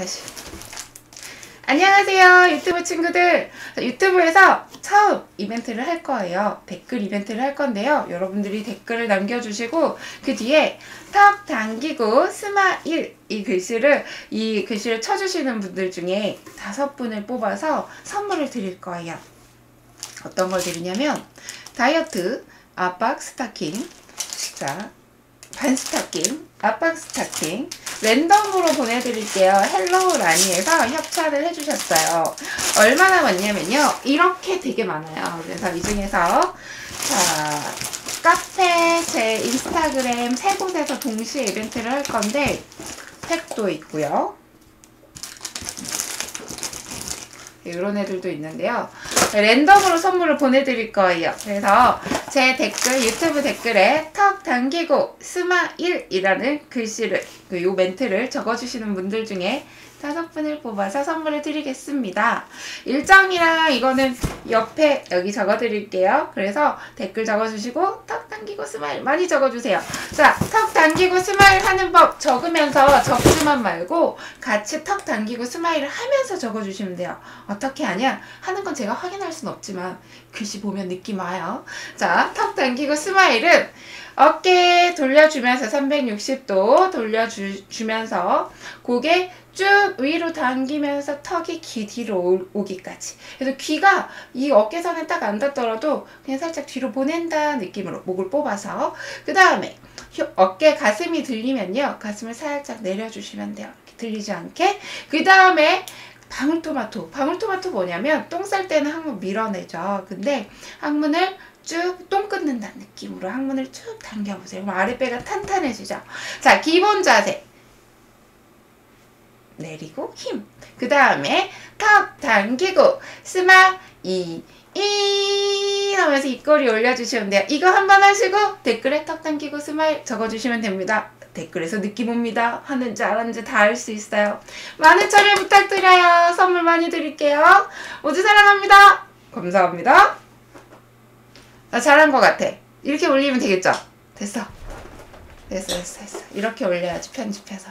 다시. 안녕하세요 유튜브 친구들. 유튜브에서 처음 이벤트를 할 거예요. 댓글 이벤트를 할 건데요. 여러분들이 댓글을 남겨주시고 그 뒤에 턱 당기고 스마일 이 글씨를 이 글씨를 쳐주시는 분들 중에 다섯 분을 뽑아서 선물을 드릴 거예요. 어떤 걸 드리냐면 다이어트 압박 스타킹 자 반스타킹 압박 스타킹 랜덤으로 보내드릴게요. 헬로우 라니에서 협찬을 해주셨어요. 얼마나 많냐면요. 이렇게 되게 많아요. 그래서 이 중에서 자 카페, 제 인스타그램 세 곳에서 동시에 이벤트를 할 건데 팩도 있고요. 이런 애들도 있는데요. 랜덤으로 선물을 보내드릴 거예요. 그래서 제 댓글, 유튜브 댓글에 턱 당기고 스마일이라는 글씨를, 그 요 멘트를 적어주시는 분들 중에 다섯 분을 뽑아서 선물을 드리겠습니다. 일정이랑 이거는 옆에 여기 적어드릴게요. 그래서 댓글 적어주시고 턱 당기고 스마일 많이 적어주세요. 자, 턱 당기고 스마일 하는 법 적으면서 적지만 말고 같이 턱 당기고 스마일을 하면서 적어주시면 돼요. 어떻게 하냐? 하는 건 제가 확인할 순 없지만 글씨 보면 느낌 와요. 자, 턱 당기고 스마일은 어깨 돌려주면서 360도 돌려주면서 고개 쭉 위로 당기면서 턱이 귀 뒤로 오기까지. 그래서 귀가 이 어깨선에 딱 안 닿더라도 그냥 살짝 뒤로 보낸다 느낌으로 목을 뽑아서 그 다음에 어깨 가슴이 들리면요. 가슴을 살짝 내려주시면 돼요. 들리지 않게. 그 다음에 방울토마토. 방울토마토 뭐냐면 똥 쌀 때는 항문 밀어내죠. 근데 항문을 쭉 똥 끊는다는 느낌으로 항문을 쭉 당겨보세요. 그럼 아랫배가 탄탄해지죠. 자, 기본 자세. 내리고 힘. 그 다음에 턱 당기고 스마 이, 이 하면서 입꼬리 올려주시면 돼요. 이거 한번 하시고 댓글에 턱 당기고 스마일 적어주시면 됩니다. 댓글에서 느낌 옵니다. 하는지 안 하는지 다 알 수 있어요. 많은 참여 부탁드려요. 선물 많이 드릴게요. 모두 사랑합니다. 감사합니다. 나 잘한 것 같아. 이렇게 올리면 되겠죠? 됐어. 됐어, 됐어, 됐어. 이렇게 올려야지, 편집해서.